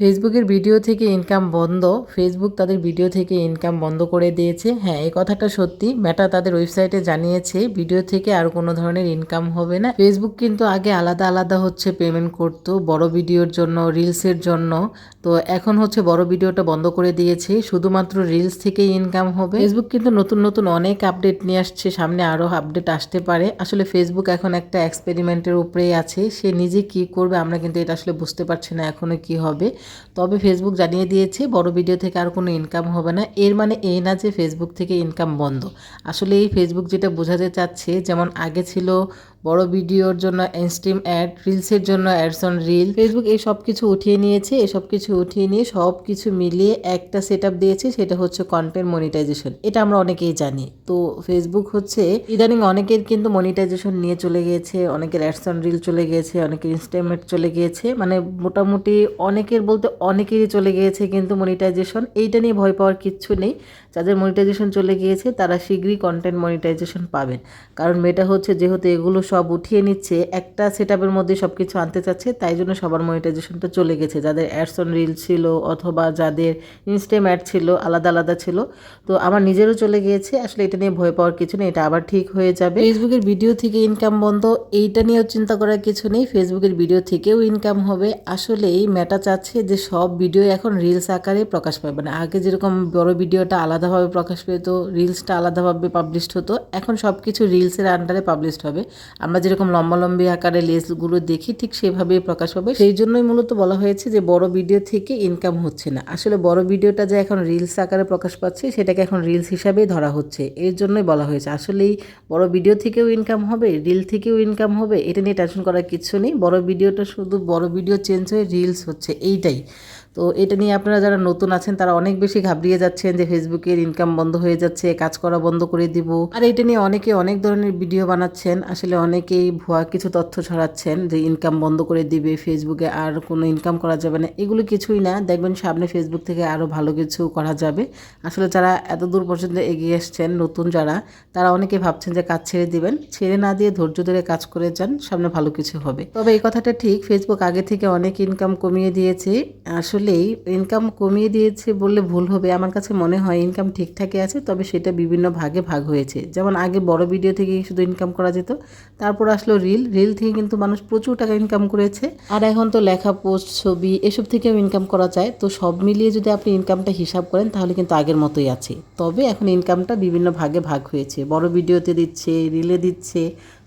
ফেসবুকের ভিডিও থেকে ইনকাম বন্ধ, ফেসবুক তাদের ভিডিও থেকে ইনকাম বন্ধ করে দিয়েছে। হ্যাঁ এই কথাটা সত্যি। মেটা তাদের ওয়েবসাইটে জানিয়েছে, ভিডিও থেকে আর কোনো ধরনের ইনকাম হবে না। ফেসবুক কিন্তু আগে আলাদা আলাদা হচ্ছে পেমেন্ট করতো, বড় ভিডিওর জন্য রিলসের জন্য। তো এখন হচ্ছে বড় ভিডিওটা বন্ধ করে দিয়েছে, শুধুমাত্র রিলস থেকেই ইনকাম হবে। ফেসবুক কিন্তু নতুন নতুন অনেক আপডেট নিয়ে আসছে, সামনে আরও আপডেট আসতে পারে। আসলে ফেসবুক এখন একটা এক্সপেরিমেন্টের উপরেই আছে, সে নিজে কি করবে আমরা কিন্তু এটা আসলে বুঝতে পারছি না এখনও কি হবে। তবে ফেসবুক জানিয়ে দিয়েছে, বড় ভিডিও থেকে আর কোনো ইনকাম হবে না। এর মানে এই না যে ফেসবুক থেকে ইনকাম বন্ধ। আসলে এই ফেসবুক যেটা বোঝাতে চাচ্ছে, যেমন আগে ছিল বড় ভিডিওর জন্য ইনস্ট্রিম অ্যাড রিলসের জন্য অ্যাডস অন রিল ফেসবুক এই সব কিছু উঠিয়ে নিয়েছে এসব কিছু উঠিয়ে নিয়ে সব কিছু মিলিয়ে একটা সেট দিয়েছে, সেটা হচ্ছে কন্টেন্ট মনিটাইজেশন এটা আমরা অনেকেই জানি। তো ফেসবুক হচ্ছে, ইদানিং অনেকের কিন্তু মনিটাইজেশন নিয়ে চলে গিয়েছে, অনেকের অ্যাডস অন রিল চলে গিয়েছে, অনেকের ইনস্টামেট চলে গিয়েছে। মানে মোটামুটি অনেকের বলতে অনেকেরই চলে গিয়েছে কিন্তু মনিটাইজেশন এইটা নিয়ে ভয় পাওয়ার কিচ্ছু নেই। যাদের মনিটাইজেশন চলে গিয়েছে, তারা শীঘ্রই কন্টেন্ট মনিটাইজেশন পাবেন। কারণ মেটা হচ্ছে যেহেতু এগুলো সব উঠিয়ে নিচ্ছে, একটা সেট আপের মধ্যে সব কিছু আনতে চাচ্ছে, তাই জন্য সবার মনিটাইজেশনটা চলে গেছে। যাদের অ্যাডস অন রিল ছিল অথবা যাদের ইনস্টেম অ্যাড ছিল, আলাদা আলাদা ছিল। তো আমার নিজেরও চলে গিয়েছে, আসলে এটা নিয়ে ভয় পাওয়ার কিছু নেই, এটা আবার ঠিক হয়ে যাবে। ফেসবুকের ভিডিও থেকে ইনকাম বন্ধ, এইটা নিয়েও চিন্তা করার কিছু নেই ফেসবুকের ভিডিও থেকেও ইনকাম হবে। আসলে এই মেটা চাচ্ছে যে সব ভিডিও এখন রিলস আকারে প্রকাশ পাবে না। আগে যেরকম বড় ভিডিওটা আলাদাভাবে প্রকাশ পেত রিলসটা আলাদাভাবে পাবলিশড হতো, এখন সব কিছু রিলসের আন্ডারে পাবলিশড হবে। আমরা যেরকম লম্বালম্বি আকারে লেসগুলো দেখি, ঠিক সেভাবেই প্রকাশ পাবে সেই জন্যই মূলত বলা হয়েছে যে, বড় ভিডিও থেকে ইনকাম হচ্ছে না। আসলে বড় ভিডিওটা যে এখন রিলস আকারে প্রকাশ পাচ্ছে, সেটাকে এখন রিলস হিসাবেই ধরা হচ্ছে। এর জন্যই বলা হয়েছে, আসলেই বড় ভিডিও থেকেও ইনকাম হবে রিল থেকেও ইনকাম হবে। এটা নিয়ে টেনশন করার কিছু নেই। বড় ভিডিওটা শুধু বড় ভিডিও চেঞ্জ হয়ে রিলস হচ্ছে, এইটাই। তো এটা নিয়ে আপনারা যারা নতুন আছেন, তারা অনেক বেশি ঘাবড়িয়ে যাচ্ছেন যে ফেসবুকের ইনকাম বন্ধ হয়ে যাচ্ছে, কাজ করা বন্ধ করে দিব। আর এটা নিয়ে অনেকে অনেক ধরনের ভিডিও বানাচ্ছেন। আসলে অনেকেই ভুয়া কিছু তথ্য ছড়াচ্ছেন যে ইনকাম বন্ধ করে দিবে, ফেসবুকে আর কোনো ইনকাম করা যাবে না। এগুলো কিছুই না, দেখবেন সামনে ফেসবুক থেকে আরও ভালো কিছু করা যাবে। আসলে যারা এত দূর পর্যন্ত এগিয়ে এসছেন নতুন যারা, তারা অনেকে ভাবছেন যে কাজ ছেড়ে দিবেন। ছেড়ে না দিয়ে ধৈর্য ধরে কাজ করে যান, সামনে ভালো কিছু হবে। তবে এই কথাটা ঠিক, ফেসবুক আগে থেকে অনেক ইনকাম কমিয়ে দিয়েছে। আসলে আসলেই ইনকাম কমিয়ে দিয়েছে বললে ভুল হবে। আমার কাছে মনে হয় ইনকাম ঠিকঠাকই আছে, তবে সেটা বিভিন্ন ভাগে ভাগ হয়েছে। যেমন আগে বড় ভিডিও থেকে শুধু ইনকাম করা যেত, তারপর আসলো রিল রিল থেকে কিন্তু মানুষ প্রচুর টাকা ইনকাম করেছে। আর এখন তো লেখা পোস্ট ছবি, এসব থেকেও ইনকাম করা যায়। তো সব মিলিয়ে যদি আপনি ইনকামটা হিসাব করেন, তাহলে কিন্তু আগের মতোই আছে। তবে এখন ইনকামটা বিভিন্ন ভাগে ভাগ হয়েছে। বড় ভিডিওতে দিচ্ছে রিলে দিচ্ছে,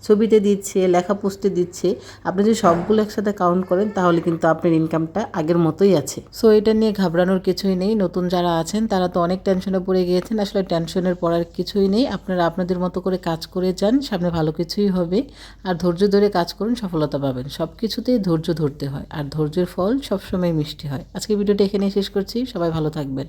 ছবিতে দিচ্ছে, লেখা পোস্টে দিচ্ছে। আপনি যদি সবগুলো একসাথে কাউন্ট করেন, তাহলে কিন্তু আপনার ইনকামটা আগের মতোই আছে। সো এটা নিয়ে ঘাবড়ানোর কিছুই নেই। নতুন যারা আছেন, তারা তো অনেক টেনশনে পড়ে গিয়েছেন। আসলে টেনশনের পড়ার কিছুই নেই। আপনারা আপনাদের মতো করে কাজ করে যান, সামনে ভালো কিছুই হবে। আর ধৈর্য ধরে কাজ করুন, সফলতা পাবেন। সব কিছুতেই ধৈর্য ধরতে হয়। আর ধৈর্যের ফল সবসময় মিষ্টি হয়। আজকে ভিডিওটা এখানেই শেষ করছি। সবাই ভালো থাকবেন।